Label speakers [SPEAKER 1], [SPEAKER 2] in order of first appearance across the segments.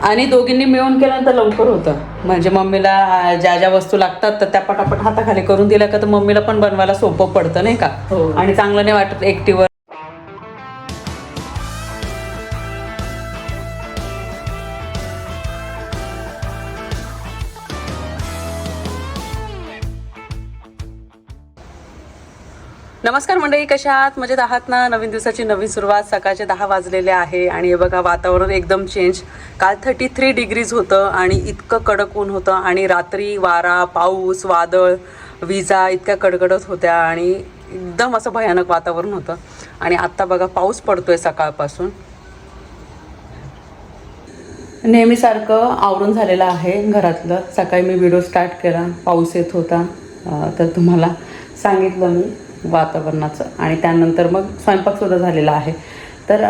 [SPEAKER 1] आणि दोघींनी मिळून केलं तर लवकर होतं म्हणजे मम्मीला ज्या ज्या वस्तू लागतात तर त्या पटापट हाताखाली करून दिल्या का तर मम्मीला पण बनवायला सोपं पडतं नाही का
[SPEAKER 2] हो.
[SPEAKER 1] आणि चांगलं नाही वाटत एकटीवर नमस्कार मंडळी कशा आहात? मजेत आहात ना? नवीन दिवसाची नवीन सुरुवात. सकाळचे दहा वाजलेले आहे आणि हे बघा वातावरण एकदम चेंज काल थर्टी थ्री डिग्रीज होतं आणि इतकं कडक ऊन होतं आणि रात्री वारा पाऊस वादळ विजा इतक्या कडकडत होत्या आणि एकदम असं भयानक वातावरण होतं. आणि आत्ता बघा पाऊस पडतोय सकाळपासून. नेहमीसारखं आवरून झालेलं आहे घरातलं. सकाळी मी व्हिडिओ स्टार्ट केला. पाऊस येत होता. तर तुम्हाला सांगितलं मी. वातावरणाचं. आणि त्यानंतर मग स्वयंपाकसुद्धा झालेला आहे. तर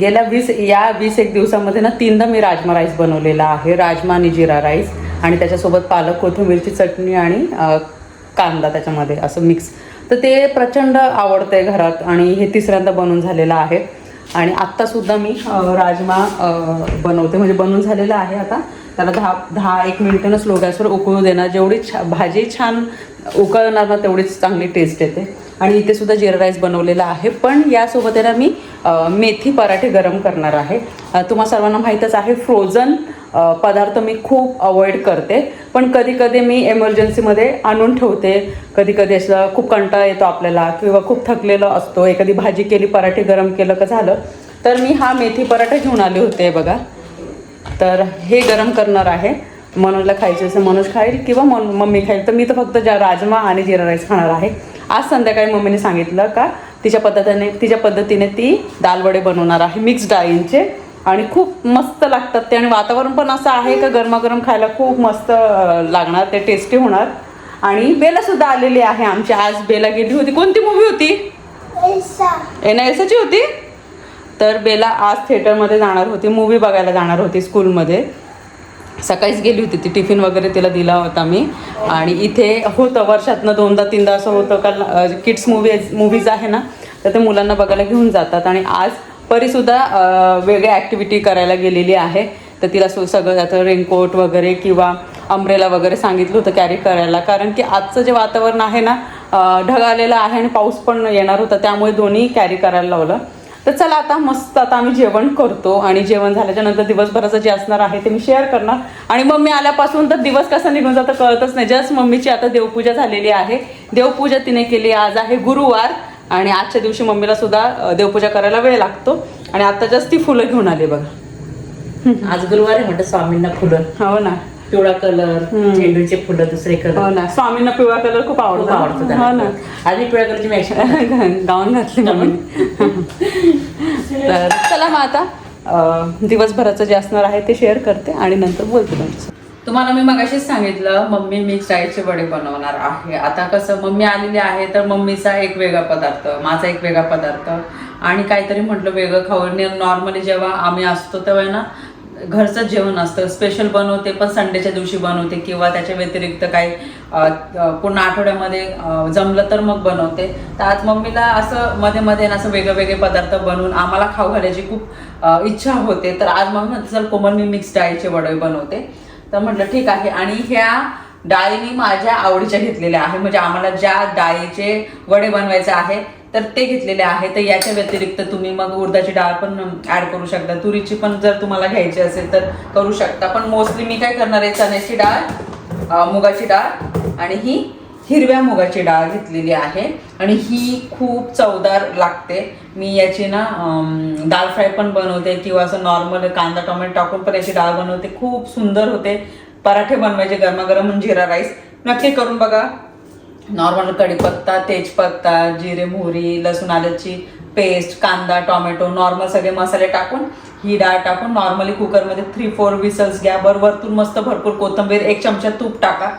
[SPEAKER 1] गेल्या वीस या वीस एक दिवसामध्ये ना तीनदा मी राजमा राईस बनवलेला आहे. राजमा आणि जिरा राईस. आणि त्याच्यासोबत पालक कोथिंबीरची चटणी आणि कांदा त्याच्यामध्ये असं मिक्स. तर ते प्रचंड आवडतंय घरात आणि हे तिसऱ्यांदा बनवून झालेलं आहे. आणि आत्तासुद्धा मी राजमा बनवते. म्हणजे बनवून झालेलं आहे आता. त्याला दहा दहा एक मिनिटानं स्लो गॅसवर उकळू देणार. जेवढी छा भाजी छान उकळणार ना तेवढीच चांगली टेस्ट येते. आणि इथे सुद्धा जिरा राईस बनवलेला आहे. पण यासोबत आहे ना मी मेथी पराठे गरम करणार आहे. तुम्हा सर्वांना माहीतच आहे फ्रोझन पदार्थ मी खूप अवॉइड करते. पण कधीकधी मी एमर्जन्सीमध्ये आणून ठेवते. कधी कधी असं खूप कंटाळा येतो आपल्याला किंवा खूप थकलेलं असतो. एखादी भाजी केली पराठे गरम केलं का झालं तर मी हा मेथी पराठा घेऊन आले होते बघा. तर हे गरम करणार आहे. मनोजला खायचे असेल मनोज खाईल किंवा मन मम्मी खाईल तर मी तर फक्त ज्या राजमा आणि जिरा राईस खाणार आहे. आज संध्याकाळी मम्मीने सांगितलं का तिच्या पद्धतीने तिच्या पद्धतीने ती दालवडे बनवणार आहे मिक्स डाळींचे. आणि खूप मस्त लागतात ते. आणि वातावरण पण असं आहे का गरमागरम खायला खूप मस्त लागणार ते टेस्टी होणार. आणि बेला सुद्धा आलेली आहे आमची. आज बेला गेली होती. कोणती मूवी होती? एन एसची होती? तर बेला आज थिएटरमध्ये जाणार होती. मूवी बघायला जाणार होती स्कूलमध्ये सकाळीच गेली होती ती टिफिन वगैरे तिला दिला होता मी. आणि इथे होतं वर्षातनं दोनदा तीनदा असं होतं का किड्स मूवी मूवीज आहे ना तर ते मुलांना बघायला घेऊन जातात. आणि आज परीसुद्धा वेगळ्या ॲक्टिव्हिटी करायला गेलेली आहे. तर तिला सु सगळं आता रेनकोट वगैरे किंवा अम्ब्रेला वगैरे सांगितलं होतं कॅरी करायला. कारण की आजचं जे वातावरण आहे ना ढगाळलेलं आहे आणि पाऊस पण येणार होता त्यामुळे दोन्ही कॅरी करायला लावलं. तर चला आता मस्त आता आम्ही जेवण करतो आणि जेवण झाल्याच्यानंतर दिवसभराचं जे असणार आहे ते मी शेअर करणार. आणि मम्मी आल्यापासून तर दिवस कसा निघून जातं कळतच नाही. जस्ट मम्मीची आता देवपूजा झालेली आहे. देवपूजा तिने केली आज आहे गुरुवार आणि आजच्या दिवशी मम्मीला सुद्धा देवपूजा करायला वेळ लागतो. आणि आता जस्ट ती फुलं घेऊन आली बघा.
[SPEAKER 2] आज गुरुवार आहे म्हणतं स्वामींना फुलं.
[SPEAKER 1] हो ना.
[SPEAKER 2] पिवळा कलर झेंडूचे फुलं दुसरे
[SPEAKER 1] हो
[SPEAKER 2] कलर
[SPEAKER 1] ना. स्वामींना पिवळा कलर खूप
[SPEAKER 2] खूप
[SPEAKER 1] आवडतो
[SPEAKER 2] आवडतं
[SPEAKER 1] हो. ना.
[SPEAKER 2] मी पिवळ्या कलरची मॅचिंग
[SPEAKER 1] गाऊन घातली मम्मी तर चला मग आता अं, दिवसभराचं जे असणार आहे ते शेअर करते आणि नंतर बोलते तुमचं. तुम्हाला मी मगाशीच सांगितलं मम्मी मिक्स डाळीचे वडे बनवणार आहे. आता कसं मम्मी आलेली आहे तर मम्मीचा एक वेगळा पदार्थ माझा एक वेगळा पदार्थ. आणि काहीतरी म्हटलं वेगळं खाऊन नॉर्मली जेव्हा आम्ही असतो तेव्हा ना घरचं जेवण असतं. स्पेशल बनवते पण संडेच्या दिवशी बनवते किंवा त्याच्या व्यतिरिक्त काही पूर्ण आठवड्यामध्ये जमलं तर मग बनवते. तर आज मम्मीला असं मध्ये मध्ये ना असं वेगळे वेगळे पदार्थ बनवून आम्हाला खाऊ घालायची खूप इच्छा होते. तर आज मग म्हणते चल कोमल मी मिक्स डाळीचे वडे बनवते. तर म्हटलं ठीक आहे. आणि ह्या डाळी मी माझ्या आवडीच्या घेतलेल्या आहे. म्हणजे आम्हाला ज्या डाळीचे वडे बनवायचे आहे तर ते घेतलेले आहे. तर याच्या व्यतिरिक्त तुम्ही मग उडदाची डाळ पण ऍड करू शकता. तुरीची पण जर तुम्हाला घ्यायची असेल तर करू शकता. पण मोस्टली मी काय करणार आहे? चण्याची डाळ मुगाची डाळ आणि ही हिरव्या मुगाची डाळ घेतलेली आहे. आणि ही खूप चवदार लागते. मी याची ना दाल फ्राय पण बनवते किंवा असं नॉर्मल कांदा टोमॅटो टाकून पण याची डाळ बनवते. खूप सुंदर होते. पराठे बनवायचे गरमागरम जिरा राईस. नक्की करून बघा. नॉर्मल कढीपत्ता तेजपत्ता जिरे मोहरी लसूण आल्याची पेस्ट कांदा टोमॅटो नॉर्मल सगळे मसाले टाकून ही डाळ टाकून नॉर्मली कुकरमध्ये थ्री फोर विसल्स घ्या. बरं वरतून मस्त भरपूर कोथिंबीर एक चमचा तूप टाका.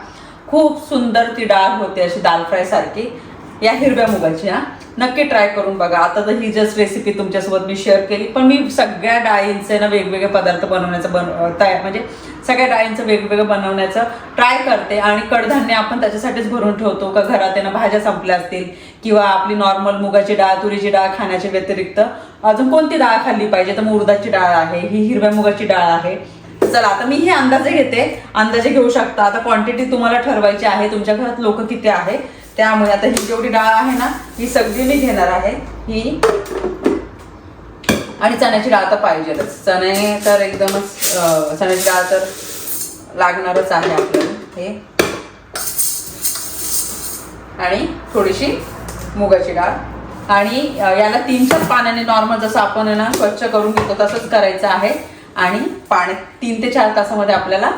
[SPEAKER 1] खूप सुंदर ती डाळ होते अशी दाल फ्राय सारखी. या हिरव्या मुगाची हा. नक्की ट्राय करून बघा. आता तर ही जस्ट रेसिपी तुमच्यासोबत मी शेअर केली. पण मी सगळ्या डाळींचे ना वेगवेगळे पदार्थ बनवण्याचं बन तयार म्हणजे सगळ्या डाळींचं वेगवेगळं बनवण्याचं ट्राय करते आणि कडधान्य आपण त्याच्यासाठीच भरून ठेवतो. का घरात आहे ना भाज्या संपल्या असतील किंवा आपली नॉर्मल मुगाची डाळ तुरीची डाळ खाण्याच्या व्यतिरिक्त अजून कोणती डाळ खाल्ली पाहिजे? तर मुरदाची उडदाची डाळ आहे ही हिरव्या मुगाची डाळ आहे. चला आता मी हे अंदाजे घेते. अंदाजे घेऊ शकता. आता क्वांटिटी तुम्हाला ठरवायची आहे. तुमच्या घरात लोक किती आहे? त्यामुळे आता ही जेवढी डाळ आहे ना ही सगळी मी घेणार आहे. ही आणि चण्याची डाळ तर पाहिजेलच. चणे तर एकदमच चण्याची डाळ तर लागणारच आहे आपल्याला हे. आणि थोडीशी मुगाची डाळ. आणि याला तीन चार पाण्याने नॉर्मल जसं आपण आहे ना स्वच्छ करून घेतो तसंच करायचं आहे. आणि पाणी तीन ते चार तासामध्ये आपल्याला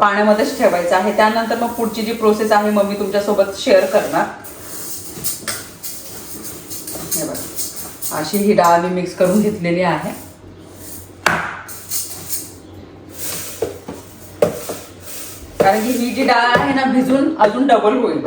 [SPEAKER 1] पाण्यामध्येच ठेवायचं आहे. त्यानंतर मग पुढची जी प्रोसेस आहे मग मी तुमच्यासोबत शेअर करणार. अशी ही डाळ मी मिक्स करून घेतलेली आहे. कारण की ही जी डाळ आहे ना भिजून अजून डबल होईल.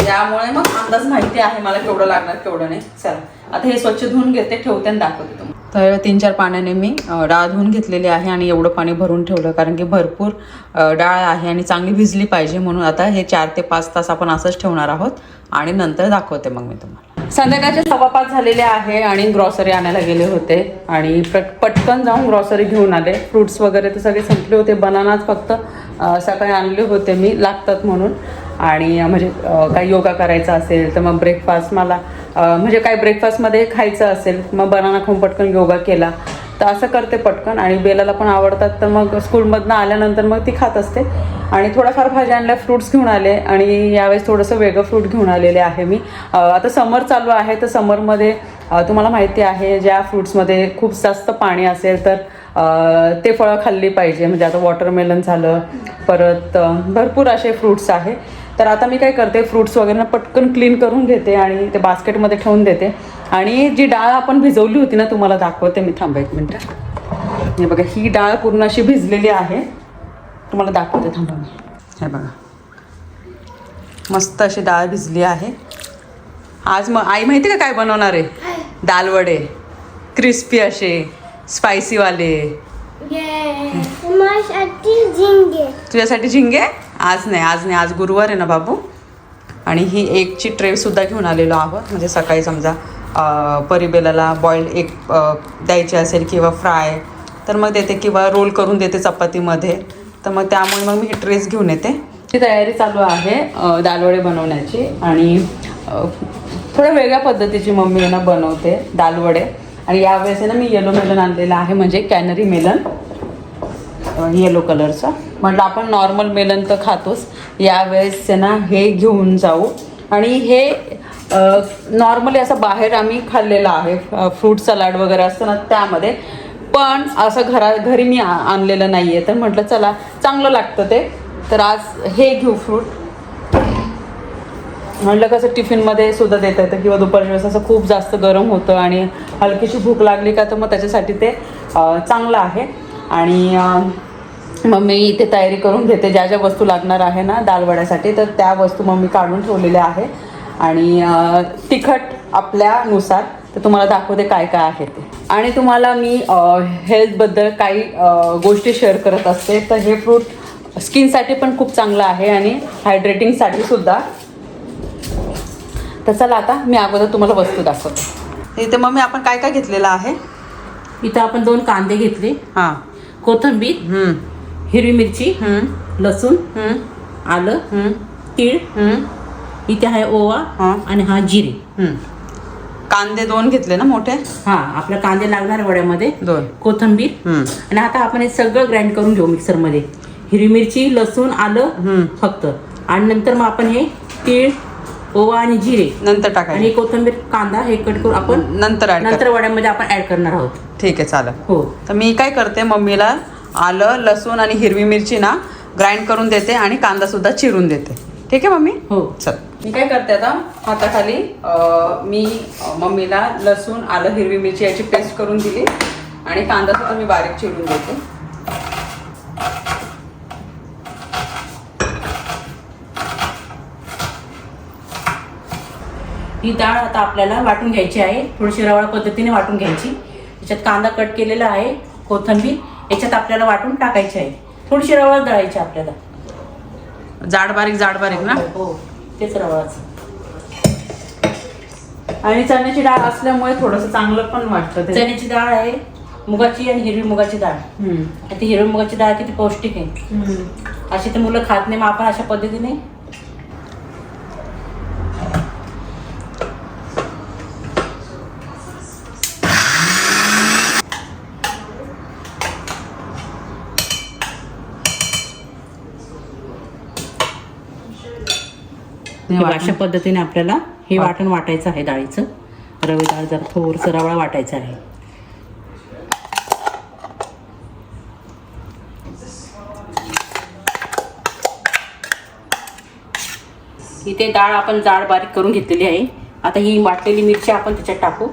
[SPEAKER 1] त्यामुळे मग अंदाज माहिती आहे मला केवढं लागणार केवढं नाही. चला आता हे स्वच्छ धुवून घेते ठेवते आणि दाखवते तुम्हाला. तर तीन चार पाण्याने मी डाळ धुवून घेतलेली आहे आणि एवढं पाणी भरून ठेवलं. कारण की भरपूर डाळ आहे आणि चांगली भिजली पाहिजे म्हणून आता हे चार ते पाच तास आपण असंच ठेवणार आहोत आणि नंतर दाखवते मग मी तुम्हाला. संध्याकाळचे सव्वा पाच झालेले आहे आणि ग्रॉसरी आणायला गेले होते आणि पटकन जाऊन ग्रॉसरी घेऊन आले. फ्रुट्स वगैरे तर सगळे संपले होते. बनानाच फक्त सकाळी आणले होते मी लागतात म्हणून. आणि म्हणजे काही योगा करायचा असेल तर मग ब्रेकफास्ट मला म्हणजे काही ब्रेकफास्टमध्ये खायचं असेल मग बनाना खाऊन पटकन योगा केला तर असं करते पटकन आणि बेलाला पण आवडतात तर मग स्कूलमधनं आल्यानंतर मग ती खात असते. आणि थोडाफार भाज्या आणल्या फ्रुट्स घेऊन आले आणि यावेळेस थोडंसं वेगळं फ्रूट घेऊन आलेले आहे मी. आता समर चालू आहे तर समरमध्ये तुम्हाला माहिती आहे ज्या फ्रुट्समध्ये खूप जास्त पाणी असेल तर ते फळं खाल्ली पाहिजे. म्हणजे आता वॉटरमेलन झालं परत भरपूर असे फ्रुट्स आहे. तर आता मी काय करते फ्रुट्स वगैरे ना पटकन क्लीन करून घेते आणि ते बास्केटमध्ये ठेवून देते. आणि जी डाळ आपण भिजवली होती ना तुम्हाला दाखवते मी. थांबा एक मिनटं. हे बघा ही डाळ पूर्ण अशी भिजलेली आहे. तुम्हाला दाखवते थांबा मी. हे बघा. मस्त अशी डाळ भिजली आहे. आज मग आई माहिती का काय बनवणार आहे? दाल वडे क्रिस्पी असे स्पायसीवाले तुझ्यासाठी झिंगे? आज नाही आज नाही आज गुरुवार आहे ना बाबू? आणि ही एकची ट्रेसुद्धा घेऊन आलेलो आहोत. म्हणजे सकाळी समजा परिबेलाला बॉईल एक द्यायची असेल किंवा फ्राय तर मग देते किंवा रोल करून देते चपातीमध्ये. तर मग त्यामुळे मग मी ही ट्रेस घेऊन येते. ती तयारी चालू आहे दालवडे बनवण्याची आणि थोड्या वेगळ्या पद्धतीची मम्मी आहे ना बनवते दालवडे. आणि यावेळेस ना मी येलो मेलन आणलेलं आहे म्हणजे कॅनरी मेलन येलो कलरचा म्हटलं आपण नॉर्मल मेलन तर खातोच. यावेळेस ना हे घेऊन जाऊ. आणि हे नॉर्मली असं बाहेर आम्ही खाल्लेलं आहे. फ्रूट सलाड वगैरे असतं ना त्यामध्ये. पण असं घरा घरी मी आ- आणलेलं नाही आहे तर म्हटलं चला चांगलं लागतं ते. तर आज हे घेऊ फ्रूट म्हटलं कसं टिफिनमध्ये सुद्धा देता येतं किंवा दुपारच्या वेळेस असं खूप जास्त गरम होतं आणि हलकीशी भूक लागली का तर मग त्याच्यासाठी ते चांगलं आहे. आणि मग मी इथे तयारी करून घेते. ज्या ज्या वस्तू लागणार आहे ना दालवड्यासाठी तर त्या वस्तू मग मी काढून ठेवलेल्या आहे. आणि तिखट आपल्यानुसार तर तुम्हाला दाखवते काय काय आहे ते. आणि तुम्हाला मी हेल्थबद्दल काही गोष्टी शेअर करत असते. तर हे फ्रूट स्किनसाठी पण खूप चांगलं आहे आणि हायड्रेटिंगसाठी सुद्धा. तर चला आता मी अगोदर तुम्हाला वस्तू दाखवते. इथे मग मी आपण काय काय घेतलेलं आहे?
[SPEAKER 2] इथं आपण दोन कांदे घेतले.
[SPEAKER 1] हां.
[SPEAKER 2] कोथिंबीर हिरवी मिरची लसूण आलं तीळ इथे आहे ओवा
[SPEAKER 1] हा.
[SPEAKER 2] आणि हा जिरे.
[SPEAKER 1] कांदे दोन घेतले ना मोठे?
[SPEAKER 2] हा आपल्या कांदे लागणार वड्यामध्ये
[SPEAKER 1] दोन.
[SPEAKER 2] कोथिंबीर. आणि आता आपण हे सगळं ग्राइंड करून घेऊ मिक्सरमध्ये हिरवी मिरची लसूण आलं. फक्त. आणि नंतर मग आपण हे तीळ ओवा आणि जिरे.
[SPEAKER 1] नंतर
[SPEAKER 2] आणि
[SPEAKER 1] टाकायचे
[SPEAKER 2] कोथिंबीर कांदा हे कट करून आपण
[SPEAKER 1] नंतर
[SPEAKER 2] नंतर वड्यामध्ये आपण ऍड करणार आहोत.
[SPEAKER 1] ठीक आहे चालेल.
[SPEAKER 2] हो.
[SPEAKER 1] तर मी काय करते मम्मीला आलं लसूण आणि हिरवी मिरची ना ग्राइंड करून देते आणि कांदा सुद्धा चिरून देते. ठीक आहे मम्मी?
[SPEAKER 2] हो.
[SPEAKER 1] चल. मी काय करते आता हाताखाली अं, मी अं, मम्मीला लसूण आलं हिरवी मिरची याची पेस्ट करून दिली आणि कांदा सुद्धा मी बारीक चिरून देते.
[SPEAKER 2] ही डाळ आता आपल्याला वाटून घ्यायची आहे. थोडीशी रवाळ पद्धतीने वाटून घ्यायची. याच्यात कांदा कट केलेला आहे कोथिंबीर. याच्यात आपल्याला वाटून टाकायची आहे. थोडीशी रवाळ दळायची आपल्याला.
[SPEAKER 1] जाड बारीक जाड बारीक ना?
[SPEAKER 2] हो तेच रवाळच.
[SPEAKER 1] आणि चण्याची डाळ असल्यामुळे थोडंसं चांगलं पण वाटतं
[SPEAKER 2] चण्याची डाळ आहे मुगाची आणि हिरवी मुगाची डाळ. ती हिरवी मुगाची डाळ किती पौष्टिक आहे. अशी तर मुलं खात नाही मग आपण अशा पद्धतीने अशा पद्धतीने आपल्याला हे वाटण वाटायचं आहे डाळीचं. रवी डाळ जरा थोडंसं रवाळा वाटायचं आहे. इथे डाळ आपण जाड बारीक करून घेतलेली आहे. आता ही वाटलेली मिरची आपण त्याच्यात टाकू.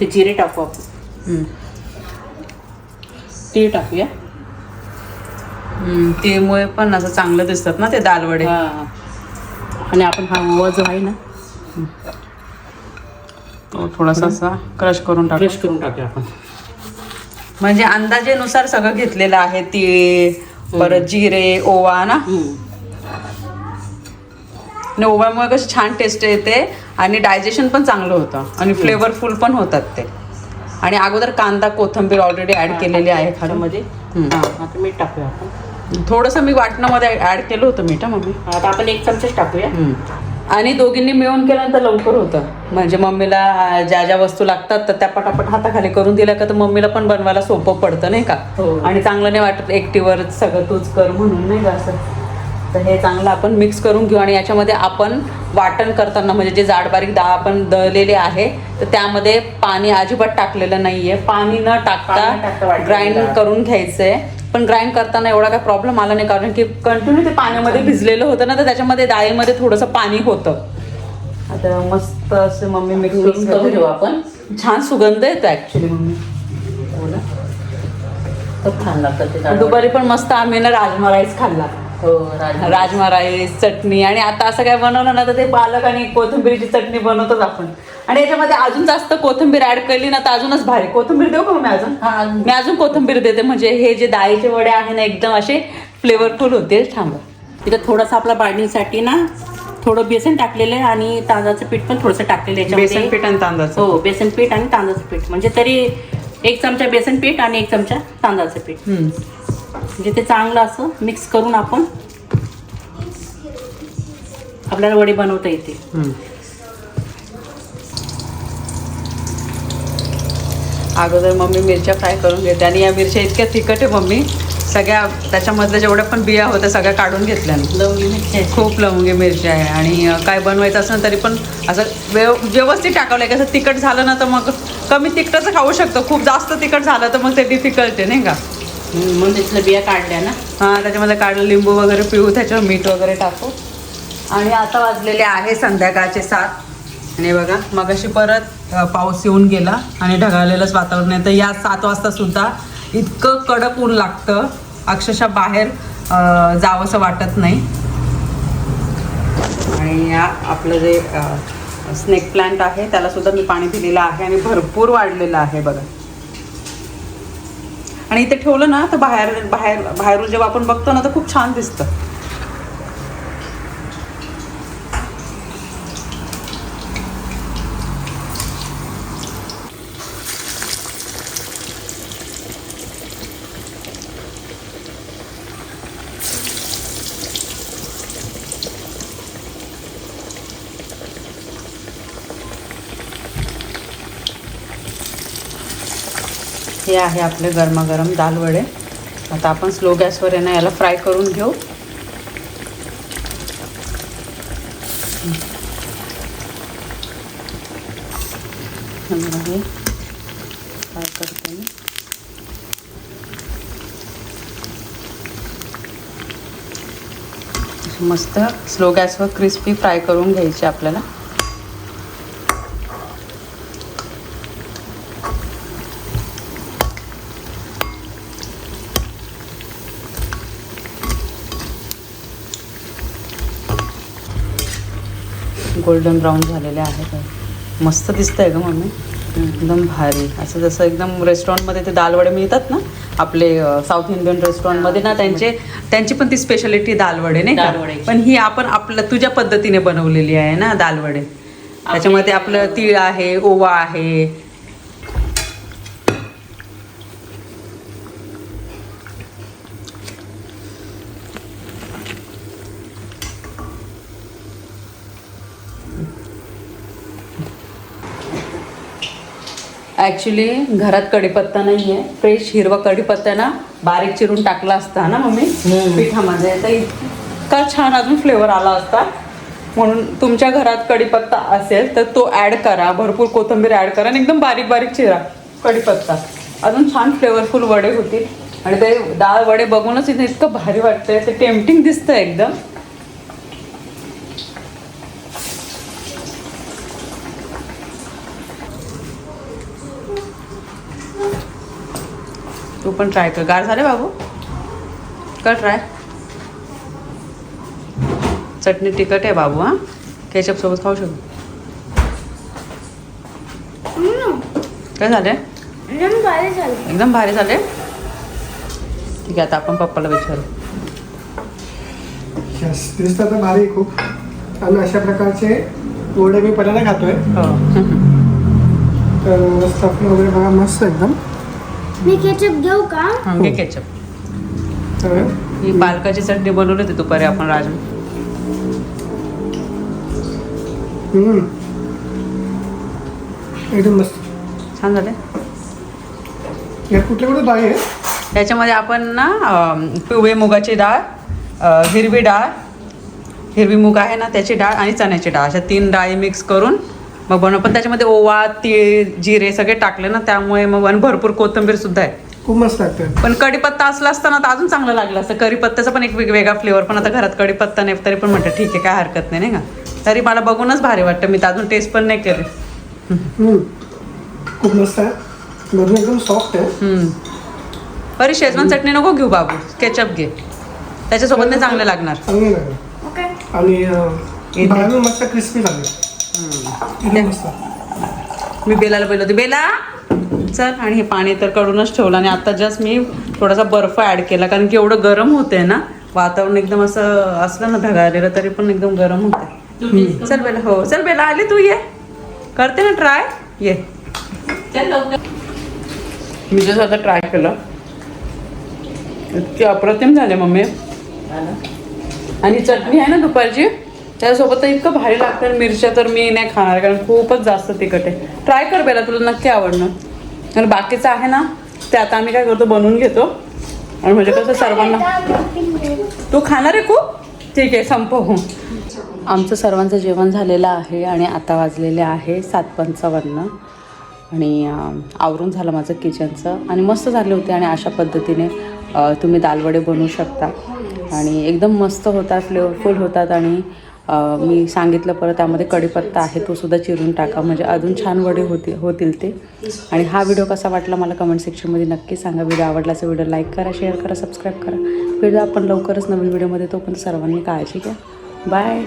[SPEAKER 2] ते जिरे टाकू आपण. तीळ टाकूया.
[SPEAKER 1] त्यामुळे पण असं चांगलं दिसतात ना ते दालवडे.
[SPEAKER 2] हा. आणि आपण हा ओवा जो आहे ना
[SPEAKER 1] तो थोडासा असा क्रश करून टाकू.
[SPEAKER 2] क्रश करून टाकूया आपण.
[SPEAKER 1] म्हणजे अंदाजेनुसार सगळं घेतलेलं आहे तीळ परत जिरे ओवा ना? आणि ओव्यामुळे कसं छान टेस्ट येते आणि डायजेशन पण चांगलं होतं आणि फ्लेवरफुल पण होतात ते. आणि अगोदर कांदा कोथिंबीर ऑलरेडी ऍड केलेली आहे
[SPEAKER 2] मध्ये
[SPEAKER 1] हम्म.
[SPEAKER 2] आता मीठ टाकूया आपण.
[SPEAKER 1] थोडंसं मी वाटणामध्ये ऍड केलं होतं मीठ हं मम्मी.
[SPEAKER 2] आता आपण एक चमचेच टाकूया.
[SPEAKER 1] आणि दोघींनी मिळून केल्यानंतर लवकर होतं. म्हणजे मम्मीला ज्या ज्या वस्तू लागतात तर त्या पटापट हाताखाली करून दिल्या का तर मम्मीला पण बनवायला सोपं पडतं नाही का?
[SPEAKER 2] हो.
[SPEAKER 1] आणि चांगलं नाही वाटत एकटीवरच सगळं तूच कर म्हणून नाही का असं? तर हे चांगलं आपण मिक्स करून घेऊ आणि याच्यामध्ये आपण वाटण करताना म्हणजे जे जाड बारीक डाळ आपण दळलेले आहे तर त्यामध्ये पाणी अजिबात टाकलेलं नाहीये. पाणी न
[SPEAKER 2] पाणी न टाकता
[SPEAKER 1] ग्राइंड. करून घ्यायचंय पण ग्राइंड करताना एवढा काय प्रॉब्लेम आला नाही कारण की कंटिन्यू ते पाण्यामध्ये भिजलेलं होतं ना तर त्याच्यामध्ये डाळीमध्ये थोडंसं पाणी होतं. आता मस्त असं मम्मी मिक्स करून
[SPEAKER 2] घेऊ आपण.
[SPEAKER 1] छान सुगंध येतो ऍक्च्युली मम्मी.
[SPEAKER 2] हो खूप छान लागतं.
[SPEAKER 1] दुपारी पण मस्त आम्ही ना राजमा राईस खाल्ला.
[SPEAKER 2] हो राजमा.
[SPEAKER 1] राईस चटणी आणि आता असं काय बनवलं ना तर ते पालक आणि कोथिंबीरची चटणी बनवतोच आपण. आणि याच्यामध्ये अजून जास्त कोथिंबीर ऍड केली ना तर अजूनच भारी. कोथिंबीर देऊ का मी अजून?
[SPEAKER 2] हा, अजून.
[SPEAKER 1] मी अजून कोथिंबीर देते. म्हणजे हे जे डाळीचे वडे आहे ना एकदम असे फ्लेवरफुल होते. थांबा.
[SPEAKER 2] तिथं थोडंसं आपला बाइंडिंगसाठी ना थोडं बेसन टाकलेलं आहे आणि तांदळाचं पीठ पण थोडंसं टाकलेलं आहे
[SPEAKER 1] बेसन पीठ आणि तांदळाचं
[SPEAKER 2] हो बेसन पीठ आणि तांदळाचं पीठ. म्हणजे तरी एक चमचा बेसन पीठ आणि एक चमचा तांदळाचं पीठ. म्हणजे ते चांगलं असं मिक्स करून आपण आपल्याला वडी बनवता येते.
[SPEAKER 1] अगोदर मम्मी मिरच्या फ्राय करून घेते आणि या मिरच्या इतक्या तिखट आहे मम्मी. सगळ्या त्याच्यामधल्या जेवढ्या पण बिया होत्या सगळ्या काढून घेतल्या
[SPEAKER 2] लवंगी मिरची आहे.
[SPEAKER 1] खूप लवंगी मिरची आहे आणि काय बनवायचं असलं तरी पण असं व्यव व्यवस्थित टाकावं लागेल. असं तिखट झालं ना तर मग कमी तिखटाचं खाऊ शकतो. खूप जास्त तिखट झालं तर मग ते डिफिकल्ट आहे नाही का?
[SPEAKER 2] मग म्हणून त्यातल्या बिया काढल्या ना?
[SPEAKER 1] हां त्याच्यामध्ये काढलं लिंबू वगैरे पिऊ त्याच्यावर मीठ वगैरे टाकू. आणि आता वाजलेले आहे संध्याकाळचे सात. आणि बघा मगाशी परत पाऊस येऊन गेला आणि ढगाळलेलंच वातावरण आहे. तर या सात वाजतासुद्धा इतकं कडक ऊन लागतं. अक्षरशः बाहेर जावंसं वाटत नाही. आणि या आपलं जे स्नेक प्लांट आहे त्याला सुद्धा मी पाणी दिलेलं आहे आणि भरपूर वाढलेलं आहे बघा. आणि इथे ठेवलं ना तर बाहेर बाहेर बाहेरून जेव्हा आपण बघतो ना तर खूप छान दिसतं. हे आहे आपले गरमागरम दाल वडे आता आपण स्लो गॅसवर येणं याला फ्राय करून घेऊ. फ्राय करते मी. मस्त स्लो गॅसवर क्रिस्पी फ्राय करून घ्यायची आपल्याला. गोल्डन ब्राऊन झालेले आहेत. मस्त दिसतंय ग मम्मी. एकदम भारी. असं जसं एकदम रेस्टॉरंटमध्ये ते दालवडे मिळतात ना आपले साऊथ इंडियन रेस्टॉरंटमध्ये ना त्यांचे त्यांची पण ती स्पेशालिटी दालवडे नाही का?
[SPEAKER 2] दालवड्याची.
[SPEAKER 1] पण ही आपण आपल्या तुझ्या पद्धतीने बनवलेली आहे ना दालवडे. त्याच्यामध्ये आपलं तीळ आहे ओवा आहे ॲक्च्युली घरात कढीपत्ता नाही आहे फ्रेश हिरवा कढीपत्ता ना बारीक चिरून टाकला असता ना मम्मी. पिठामध्ये. तर इतका छान अजून फ्लेवर आला असता. म्हणून तुमच्या घरात कढीपत्ता असेल तर तो ॲड करा. भरपूर कोथिंबीर ॲड करा आणि एकदम बारीक बारीक चिरा कढीपत्ता. अजून छान फ्लेवरफुल वडे होतील. आणि ते डाळ वडे बघूनच इथे इतकं भारी वाटतंय. ते टेम्पटिंग दिसतंय एकदम. तू पण ट्राय कर. गार झाले बाबू? कर ट्राय चटणी तिखट आहे बाबू हां. केचप सोबत खाऊ शकतो. काय झाले? एकदम भारी झाले. ठीक आहे आता आपण पप्पाला विचारू.
[SPEAKER 3] दिसतं तर भारी खूप. आणि अशा प्रकारचे वडे मी पहिल्यांदा खातोय.
[SPEAKER 1] हो.
[SPEAKER 3] तर स्टफिंग वगैरे बघा मस्त एकदम.
[SPEAKER 4] मी केचप घेऊ का?
[SPEAKER 1] हं, घे केचप
[SPEAKER 3] तर
[SPEAKER 1] ही? पालकाची चटणी बनवली होती दुपारी आपण राज
[SPEAKER 3] हम्म. एकदम मस्त.
[SPEAKER 1] छान झाले.
[SPEAKER 3] या कुठले कुठे डाळी आहे?
[SPEAKER 1] त्याच्यामध्ये आपण ना पिवळे मुगाची डाळ अं, हिरवी डाळ हिरवी मूग आहे ना त्याची डाळ आणि चण्याची डाळ. अशा तीन डाळी मिक्स करून मग बनव. पण त्याच्यामध्ये ओवा तीळ जिरे सगळे टाकले ना त्यामुळे मग आणि भरपूर कोथिंबीर सुद्धा आहे.
[SPEAKER 3] खूप मस्त लागतंय
[SPEAKER 1] पण कढीपत्ता असला असताना तर अजून चांगलं लागलं असतं. कढीपत्त्याचा पण एक वेग- वेगळा फ्लेवर पण आता घरात कढीपत्ता नाही तरी पण म्हणतं ठीक आहे काय हरकत नाही नाही का? तरी मला बघूनच भारी वाटतं. मी तर अजून टेस्ट पण नाही केली.
[SPEAKER 3] खूप मस्त आहे. एकदम सॉफ्ट आहे.
[SPEAKER 1] अरे शेजवान चटणी नको घेऊ बाबू. केचप घे. त्याच्यासोबत नाही चांगलं लागणार.
[SPEAKER 3] लागलं आणि मस्त क्रिस्पी मस्त
[SPEAKER 1] मी बेलाला बोलले होते बेला चल. आणि हे पाणी तर कडूनच ठेवलं आणि आता जस्ट मी थोडासा बर्फ ॲड केला. कारण की एवढं गरम होतंय ना वातावरण एकदम असं असलं ना ढगाळलेलं तरी पण एकदम गरम होतंय. चल बेला हो. चल बेला आली तू ये. करते ना ट्राय ये. मी जसं आता ट्राय केलं इतके अप्रतिम झाले मम्मी. आणि चटणी आहे ना दुपारची? त्याच्यासोबत तर इतकं भारी लागतं. मिरच्या तर मी नाही खाणार कारण खूपच जास्त तिखट आहे. ट्राय कर बेला तुला नक्की आवडणार. आणि बाकीचं आहे ना ते आता आम्ही काय करतो बनवून घेतो. आणि म्हणजे कसं सर्वांना तू खाणार आहे खूप? ठीक आहे संपव. आमचं सर्वांचं जेवण झालेलं आहे आणि आता वाजलेले आहे सात पंचावन्न. आणि आवरून झालं माझं किचनचं. आणि मस्त झाले होते आणि अशा पद्धतीने तुम्ही दालवडे बनवू शकता. आणि एकदम मस्त होतात फ्लेवरफुल होतात आणि मी सांगितलं परत त्यामध्ये कढीपत्ता आहे तो सुद्धा चिरून टाका. म्हणजे अजून छान वडे होतील होतील ते. आणि हा व्हिडिओ कसा वाटला मला कमेंट सेक्शनमध्ये नक्की सांगा. व्हिडिओ आवडला असेल व्हिडिओ लाईक करा शेअर करा सबस्क्राईब करा. व्हिडिओ आपण लवकरच नवीन व्हिडिओमध्ये तो पण सर्वांनी काळजी घ्या. बाय